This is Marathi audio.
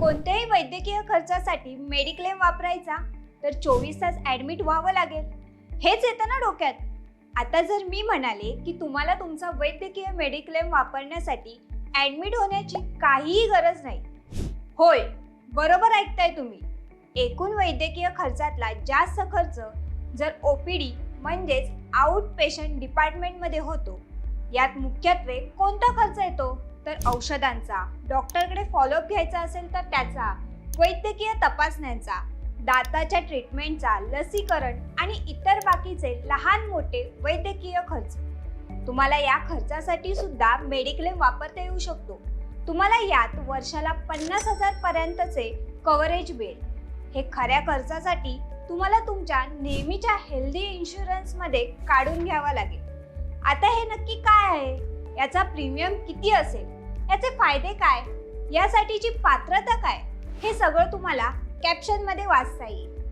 कोणत्याही वैद्यकीय खर्चासाठी मेडिक्लेम वापरायचा तर चोवीस तास ॲडमिट व्हावं लागेल. हेच येतं ना डोक्यात. आता जर मी म्हणाले की तुम्हाला तुमचा वैद्यकीय मेडिक्लेम वापरण्यासाठी ॲडमिट होण्याची काहीही गरज नाही. होय बरोबर ऐकताय तुम्ही. एकूण वैद्यकीय खर्चातला जास्त खर्च जर ओ पी डी म्हणजेच आउट पेशंट डिपार्टमेंटमध्ये होतो यात मुख्यत्वे कोणता खर्च येतो? तर औषधांचा. डॉक्टरकडे फॉलोअप घ्यायचा असेल तर त्याचा. वैद्यकीय तपासण्यांचा. दाताच्या ट्रीटमेंटचा लसीकरण आणि इतर बाकीचे लहान मोठे वैद्यकीय खर्च. तुम्हाला या खर्चासाठी सुद्धा मेडिक्लेम वापरता येऊ शकतो. तुम्हाला यात वर्षाला पन्नास हजार पर्यंतचे कव्हरेज मिळेल. हे खऱ्या खर्चासाठी तुम्हाला तुमच्या नेहमीच्या हेल्दी इन्शुरन्समध्ये काढून घ्यावा लागेल. आता हे नक्की काय आहे? याचा प्रीमियम किती असेल? याचे फायदे काय? यासाठीची पात्रता काय? हे सगळं तुम्हाला कॅप्शनमध्ये वाचता येईल.